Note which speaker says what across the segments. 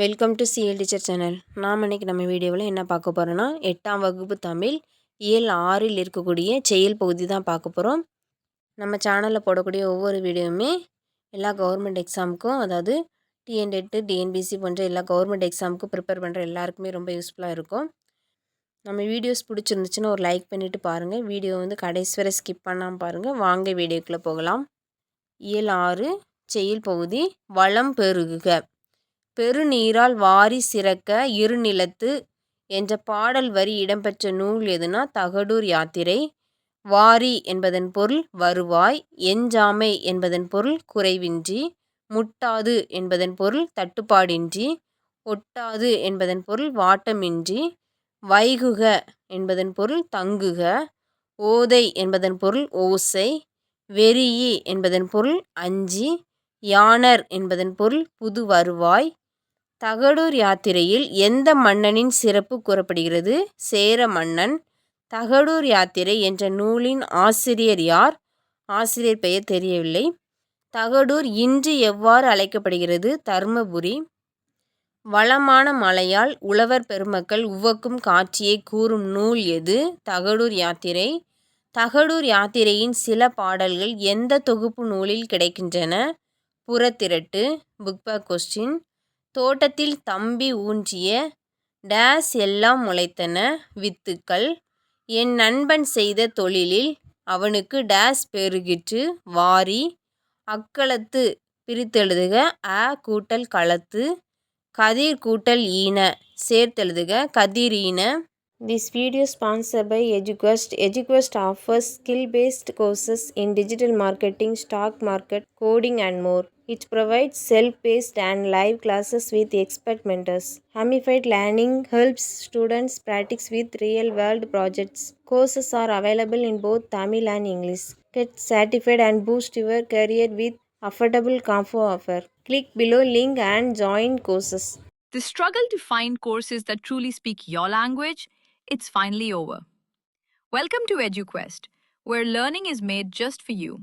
Speaker 1: Welcome to CL teacher channel நாம் இன்றைக்கி நம்ம வீடியோவில் என்ன பார்க்க போகிறோன்னா எட்டாம் வகுப்பு தமிழ் இயல் ஆறில் இருக்கக்கூடிய செயல் பகுதி தான் பார்க்க போகிறோம் நம்ம சேனலில் போடக்கூடிய ஒவ்வொரு வீடியோவுமே எல்லா கவர்மெண்ட் எக்ஸாமுக்கும் அதாவது டிஎன்டெட்டு டிஎன்பிசி போன்ற எல்லா கவர்மெண்ட் எக்ஸாமுக்கும் ப்ரிப்பேர் பண்ணுற எல்லாருக்குமே ரொம்ப யூஸ்ஃபுல்லாக இருக்கும். நம்ம வீடியோஸ் பிடிச்சிருந்துச்சுன்னா ஒரு லைக் பண்ணிவிட்டு பாருங்கள் வீடியோ வந்து கடைசி வரை ஸ்கிப் பண்ணாமல் பாருங்கள் வாங்க வீடியோக்குள்ளே போகலாம். இயல் ஆறு செயல் பகுதி வளம் பெருகுக. பெருநீரால் வாரி சிறக்க இருநிலத்து என்ற பாடல் வரி இடம்பெற்ற நூல் எதுனா தகடூர் யாத்திரை. வாரி என்பதன் பொருள் வருவாய் எஞ்சாமை என்பதன் பொருள் குறைவின்றி முட்டாது என்பதன் பொருள் தட்டுப்பாடின்றி ஒட்டாது என்பதன் பொருள் வாட்டமின்றி வைகுக என்பதன் பொருள் தங்குக ஓதை என்பதன் பொருள் ஓசை வெறியி என்பதன் பொருள் அஞ்சி யானர் என்பதன் பொருள் புது வருவாய் தகடூர் யாத்திரையில் எந்த மன்னனின் சிறப்பு கூறப்படுகிறது? சேர மன்னன். தகடூர் யாத்திரை என்ற நூலின் ஆசிரியர் யார்? ஆசிரியர் பெயர் தெரியவில்லை. தகடூர் இன்று எவ்வாறு அழைக்கப்படுகிறது? தர்மபுரி. வளமான மலையால் உழவர் பெருமக்கள் உவக்கும் காட்சியை கூறும் நூல் எது? தகடூர் யாத்திரை. தகடூர் யாத்திரையின் சில பாடல்கள் எந்த தொகுப்பு நூலில் கிடைக்கின்றன? புறத்திரட்டு புக் பேக் கொஸ்டின் தோட்டத்தில் தம்பி ஊன்றிய டேஸ் எல்லாம் முளைத்தன வித்துக்கள். என் நண்பன் செய்த தொழிலில் அவனுக்கு டேஸ் பெருகிற்று வாரி. அக்களத்து பிரித்தெழுதுக அ கூட்டல் களத்து கதிர் கூட்டல் ஈன சேர்த்தெழுதுக கதிர் ஈன. This video sponsor by Educast Educast offers skill based courses in digital marketing stock market coding and more It provides self-paced and live classes with expert mentors. Hamified learning helps students practice with real-world projects. Courses are available in both Tamil and English. Get certified and boost your career with affordable combo offer. Click below link and join courses.
Speaker 2: The struggle to find courses that truly speak your language, it's finally over. Welcome to EduQuest, where learning is made just for you.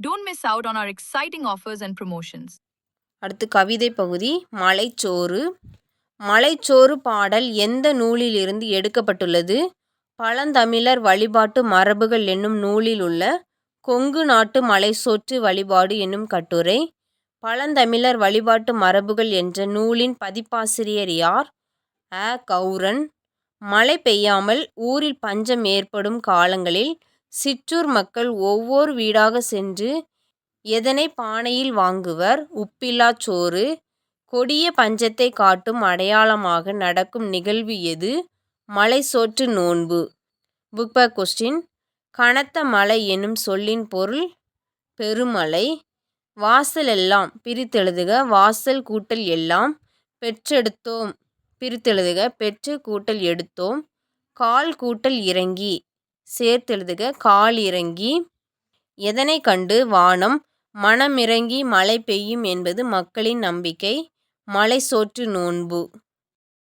Speaker 2: don't miss out on our exciting offers and promotions
Speaker 1: அடுத்து கவிதை பகுதி மலைச்சோறு. மலைச்சோறு பாடல் எந்த நூலிலிருந்து எடுக்கப்பட்டுள்ளது? பழந்தமிழர் வழிபாட்டு மரபுகள் என்னும் நூலில் உள்ள கொங்கு நாட்டு மலைச்சோற்று வழிபாடு என்னும் கட்டுரை. பழந்தமிழர் வழிபாட்டு மரபுகள் என்ற நூலின் பதிப்பாசிரியர் யார்? அ. கௌரன். மழை பெய்யாமல் ஊரில் பஞ்சம் ஏற்படும் காலங்களில் சிற்றூர் மக்கள் ஒவ்வொரு வீடாக சென்று எதனை பானையில் வாங்குவர்? உப்பில்லாச் சோறு. கொடிய பஞ்சத்தை காட்டும் அடையாளமாக நடக்கும் நிகழ்வு எது? மலை சோற்று நோன்பு. புக் கொஸ்டின் கனத்த மலை எனும் சொல்லின் பொருள் பெருமலை. வாசல் எல்லாம் பிரித்தெழுதுக. வாசல் கூட்டல் எல்லாம் பெற்றெடுத்தோம். பிரித்தெழுதுக. பெற்று கூட்டல் எடுத்தோம். கால் கூட்டல் இறங்கி. சேர்த்தெழுதுக. கால் இறங்கி எதனை கண்டு வானம்? மனமிறங்கி மழை பெய்யும் என்பது மக்களின் நம்பிக்கை. மலை சோற்று நோன்பு.